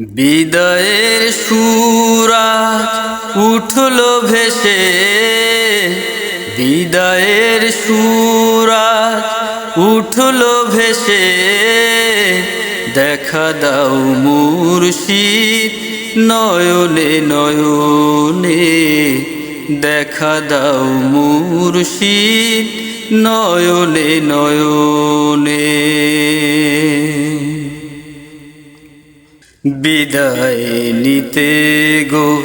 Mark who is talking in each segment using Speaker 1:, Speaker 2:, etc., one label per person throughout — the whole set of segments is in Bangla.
Speaker 1: বিদায়ের সুরা উঠল ভেসে। বিদায়ের সুরাজ উঠল ভেসে। দেখা দাও মুর্শিদ নয়নে নয়নে। দেখা দাও মুর্শিদ নয়নে নয়নে। বিদায় নিতে গো,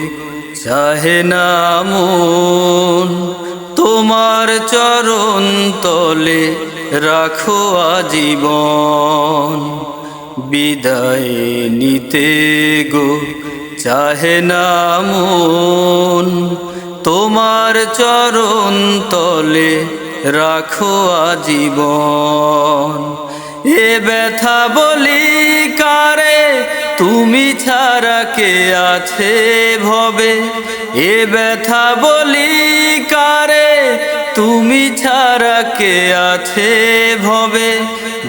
Speaker 1: চাহে না মন। তোমার চরণ তলে রাখো আজীবন। বিদায় নিতে গো, চাহে না মন। তোমার চরণ তলে রাখো আজীবন। এ ব্যথা বলি কারে তুমি ছাড়া কে আছে ভবে? এ ব্যথা বলি কারে? তুমি ছাড়া কে আছে ভবে?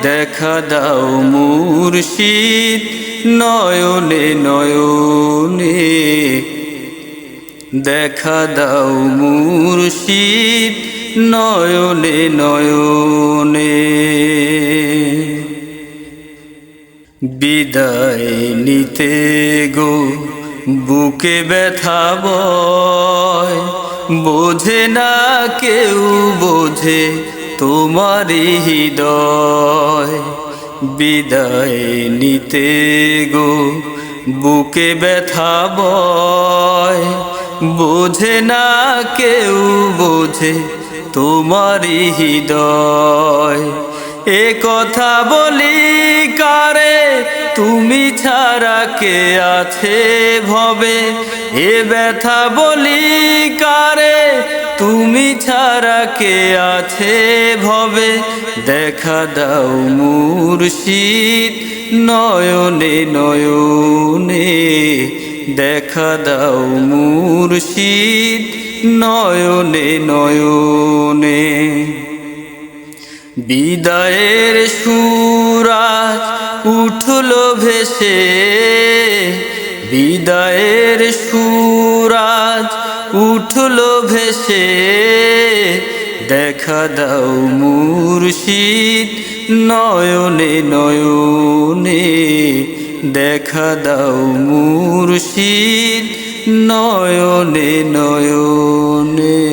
Speaker 1: দেখা দাও মুর্শিদ নয়নে নয়নে। দেখা দাও মুর্শিদ নয়নে নয়নে। বিদায় নিতে গো, বুকে ব্যথা বয়। বোঝে না কেউ, বোঝে তোমারই হৃদয়। বিদায় নিতে গো, বুকে ব্যথা বয়। বোঝে না কেউ, বোঝে তোমারই হৃদয়। এ কথা বলি কারে? তুমি ছাড়া কে আছে ভবে? এ ব্যথা বলি কারে? তুমি ছাড়া কে আছে ভবে? দেখা দাও মুর্শিদ নয়নে নয়নে। দেখা দাও মুর্শিদ নয়নে নয়নে। বিদায়ের সুরাজ উঠল ভেসে। বিদায়ের সুরাজ উঠল ভেসে। দেখা দাও মুর্শিদ নয়নে নয়নে। দেখা দাও মুর্শিদ নয়নে নয়নে।